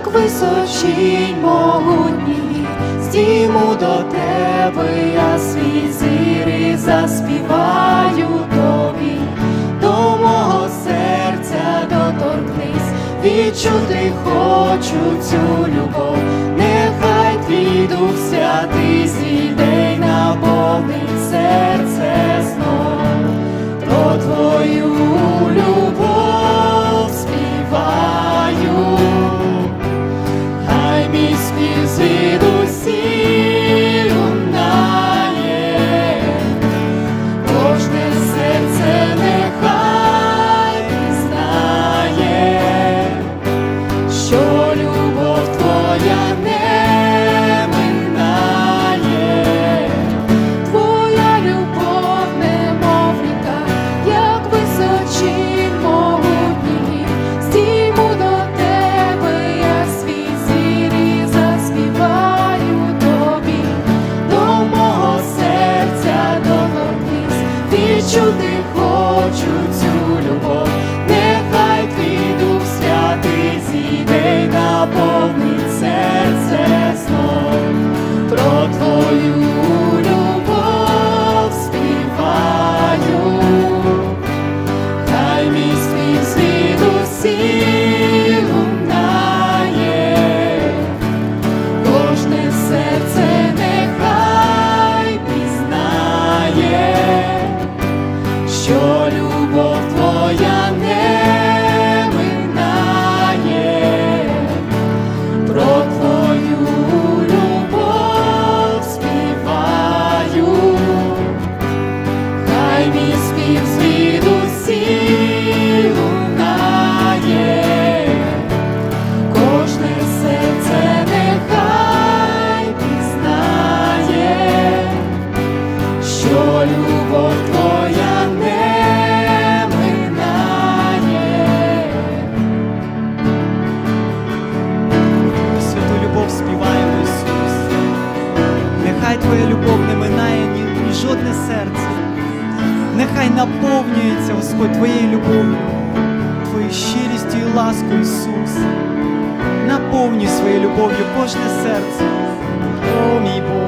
як височінь могутній, стіму до тебе, я свій зір і заспіваю тобі, до мого серця доторкнись, відчути хочу цю любов, що любов твоя не минає. Про твою любов співаю, хай мій спів серце. Нехай наповнюється Господь Твоєю любов'ю, Твоєю щирістю і ласкою, Ісус. Наповнюй своєю любов'ю кожне серце. О, мій Бог.